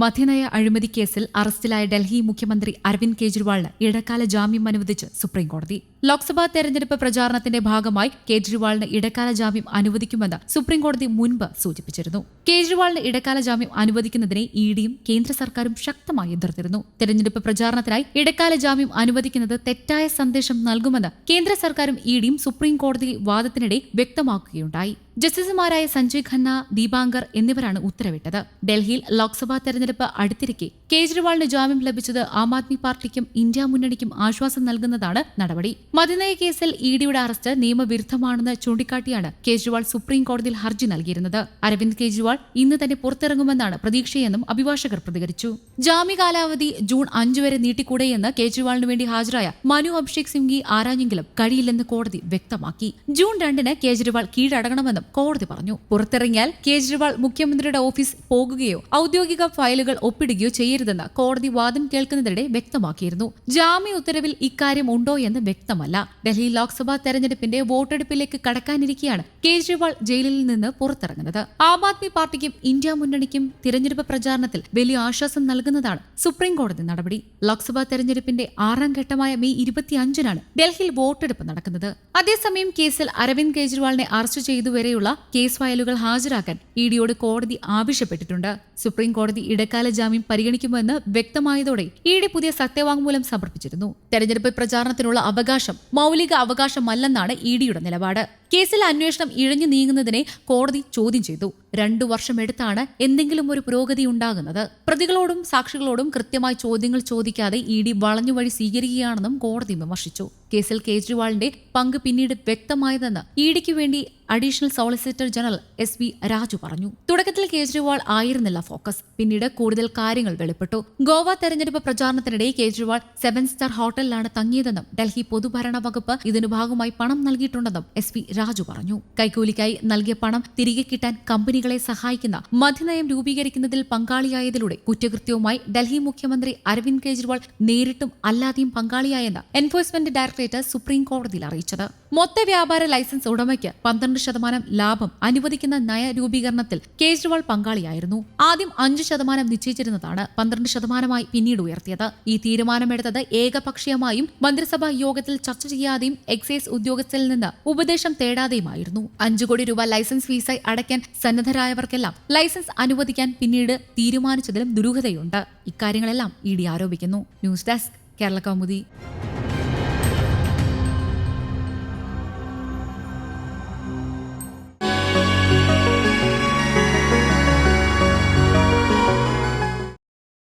മദ്യനയ അഴിമതി കേസിൽ അറസ്റ്റിലായ ഡൽഹി മുഖ്യമന്ത്രി അരവിന്ദ് കെജ്രിവാളിന് ഇടക്കാല ജാമ്യം അനുവദിച്ച് സുപ്രീംകോടതി. ലോക്സഭാ തെരഞ്ഞെടുപ്പ് പ്രചാരണത്തിന്റെ ഭാഗമായി കേജ്രിവാളിന് ഇടക്കാല ജാമ്യം അനുവദിക്കുമെന്ന് സുപ്രീംകോടതി മുൻപ് സൂചിപ്പിച്ചിരുന്നു. കേജ്രിവാളിന് ഇടക്കാല ജാമ്യം അനുവദിക്കുന്നതിനെ ഇ ഡിയും കേന്ദ്ര സർക്കാരും ശക്തമായി എതിർത്തിരുന്നു. തെരഞ്ഞെടുപ്പ് പ്രചാരണത്തിനായി ഇടക്കാല ജാമ്യം അനുവദിക്കുന്നത് തെറ്റായ സന്ദേശം നൽകുമെന്ന് കേന്ദ്ര സർക്കാരും ഇ ഡിയും സുപ്രീംകോടതി വാദത്തിനിടെ വ്യക്തമാക്കുകയുണ്ടായി. ജസ്റ്റിസുമാരായ സഞ്ജയ് ഖന്ന ദീപാങ്കർ എന്നിവരാണ് ഉത്തരവിട്ടത്. ഡൽഹിയിൽ ലോക്സഭാ തെരഞ്ഞെടുപ്പ് അടുത്തിരിക്കെ കേജ്രിവാളിന് ജാമ്യം ലഭിച്ചത് ആം ആദ്മി പാർട്ടിക്കും ഇന്ത്യ മുന്നണിക്കും ആശ്വാസം നൽകുന്നതാണ് നടപടി. മതിനയ കേസിൽ ഇ ഡിയുടെ അറസ്റ്റ് നിയമവിരുദ്ധമാണെന്ന് ചൂണ്ടിക്കാട്ടിയാണ് കേജ്രിവാൾ സുപ്രീം കോടതിയിൽ ഹർജി നൽകിയിരുന്നത്. അരവിന്ദ് കേജ്രിവാൾ ഇന്ന് തന്നെ പുറത്തിറങ്ങുമെന്നാണ് പ്രതീക്ഷയെന്നും അഭിഭാഷകർ പ്രതികരിച്ചു. ജാമ്യ കാലാവധി ജൂൺ അഞ്ചു വരെ നീട്ടിക്കൂടെയെന്ന് കേജ്രിവാളിന് വേണ്ടി ഹാജരായ മനു അഭിഷേക് സിംഗി ആരാഞ്ഞെങ്കിലും കഴിയില്ലെന്ന് കോടതി വ്യക്തമാക്കി. ജൂൺ രണ്ടിന് കേജ്രിവാൾ കീഴടങ്ങണമെന്നും കോടതി പറഞ്ഞു. പുറത്തിറങ്ങിയാൽ കേജ്രിവാൾ മുഖ്യമന്ത്രിയുടെ ഓഫീസ് പോകുകയോ ഔദ്യോഗിക ഫയലുകൾ ഒപ്പിടുകയോ ചെയ്യരുതെന്ന് കോടതി വാദം കേൾക്കുന്നതിനിടെ വ്യക്തമാക്കിയിരുന്നു. ജാമ്യ ഉത്തരവിൽ ഇക്കാര്യം ഉണ്ടോ എന്ന് വ്യക്തമല്ല. ഡൽഹി ലോക്സഭാ തെരഞ്ഞെടുപ്പിന്റെ വോട്ടെടുപ്പിലേക്ക് കടക്കാനിരിക്കെയാണ് കേജ്രിവാൾ ജയിലിൽ നിന്ന് പുറത്തിറങ്ങുന്നത്. ആം ആദ്മി പാർട്ടിക്കും ഇന്ത്യ മുന്നണിക്കും തിരഞ്ഞെടുപ്പ് പ്രചാരണത്തിൽ വലിയ ആശ്വാസം നൽകുന്നതാണ് സുപ്രീം കോടതി നടപടി. ലോക്സഭാ തെരഞ്ഞെടുപ്പിന്റെ ആറാം ഘട്ടമായ മെയ് ഇരുപത്തിയഞ്ചിനാണ് ഡൽഹിയിൽ വോട്ടെടുപ്പ് നടക്കുന്നത്. അതേസമയം കേസിൽ അരവിന്ദ് കെജ്രിവാളിനെ അറസ്റ്റ് ചെയ്തുവരെയുള്ള കേസ് ഫയലുകൾ ഹാജരാക്കാൻ ഇ ഡിയോട് കോടതി ആവശ്യപ്പെട്ടിട്ടുണ്ട്. സുപ്രീം കോടതി ഇടക്കാല ജാമ്യം പരിഗണിക്കുമെന്ന് വ്യക്തമായതോടെ ഇ ഡി പുതിയ സത്യവാങ്മൂലം സമർപ്പിച്ചിരുന്നു. തെരഞ്ഞെടുപ്പ് പ്രചാരണത്തിനുള്ള അവകാശം മൗലിക അവകാശമല്ലെന്നാണ് ഇ ഡിയുടെ നിലപാട്. കേസിൽ അന്വേഷണം ഇഴഞ്ഞു നീങ്ങുന്നതിനെ കോടതി ചോദ്യം ചെയ്തു. രണ്ടു വർഷം എടുത്താണ് എന്തെങ്കിലും ഒരു പുരോഗതി ഉണ്ടാകുന്നത്. പ്രതികളോടും സാക്ഷികളോടും കൃത്യമായി ചോദ്യങ്ങൾ ചോദിക്കാതെ ഇ ഡി വളഞ്ഞുവഴി സ്വീകരിക്കുകയാണെന്നും കോടതി വിമർശിച്ചു. കേസിൽ കേജ്രിവാളിന്റെ പങ്ക് പിന്നീട് വ്യക്തമായതെന്ന് ഇ ഡിക്ക് വേണ്ടി additional solicitor general S V Raju പറഞ്ഞു. തുടക്കത്തിൽ കേജ്രിവാൾ ആയിരുന്നില്ല ഫോക്കസ്. പിന്നീട് കൂടുതൽ കാര്യങ്ങൾ വെളിപ്പെട്ടു. ഗോവ തെരഞ്ഞെടുപ്പ് പ്രചാരണത്തിനിടെ കേജ്രിവാൾ സെവൻ സ്റ്റാർ ഹോട്ടലിലാണ് തങ്ങിയതെന്നും ഡൽഹി പൊതുഭരണ വകുപ്പ് ഇതിനു ഭാഗമായി പണം നൽകിയിട്ടുണ്ടെന്നും എസ് രാജു പറഞ്ഞു. കൈക്കൂലിക്കായി നൽകിയ പണം തിരികെ കിട്ടാൻ കമ്പനികളെ സഹായിക്കുന്ന മധ്യനയം രൂപീകരിക്കുന്നതിൽ പങ്കാളിയായതിലൂടെ കുറ്റകൃത്യവുമായി ഡൽഹി മുഖ്യമന്ത്രി അരവിന്ദ് കെജ്രിവാൾ നേരിട്ടും അല്ലാതെയും പങ്കാളിയായെന്ന് എൻഫോഴ്സ്മെന്റ് ഡയറക്ടറേറ്റ് സുപ്രീം കോടതിയിൽ അറിയിച്ചത്. മൊത്ത വ്യാപാര ലൈസൻസ് ഉടമയ്ക്ക് പന്ത്രണ്ട് ശതമാനം ലാഭം അനുവദിക്കുന്ന നയ രൂപീകരണത്തിൽ കേജ്രിവാൾ പങ്കാളിയായിരുന്നു. ആദ്യം അഞ്ച് ശതമാനം നിശ്ചയിച്ചിരുന്നതാണ് പന്ത്രണ്ട് ശതമാനമായി പിന്നീട് ഉയർത്തിയത്. ഈ തീരുമാനമെടുത്തത് ഏകപക്ഷീയമായും മന്ത്രിസഭാ യോഗത്തിൽ ചർച്ച ചെയ്യാതെയും എക്സൈസ് ഉദ്യോഗസ്ഥരിൽ നിന്ന് ഉപദേശം തേടാതെയുമായിരുന്നു. അഞ്ചു കോടി രൂപ ലൈസൻസ് ഫീസായി അടയ്ക്കാൻ സന്നദ്ധരായവർക്കെല്ലാം ലൈസൻസ് അനുവദിക്കാൻ പിന്നീട് തീരുമാനിച്ചതിലും ദുരൂഹതയുണ്ട്. ഇക്കാര്യങ്ങളെല്ലാം ഇ ഡി ആരോപിക്കുന്നു. News desk Kerala Kaumudi.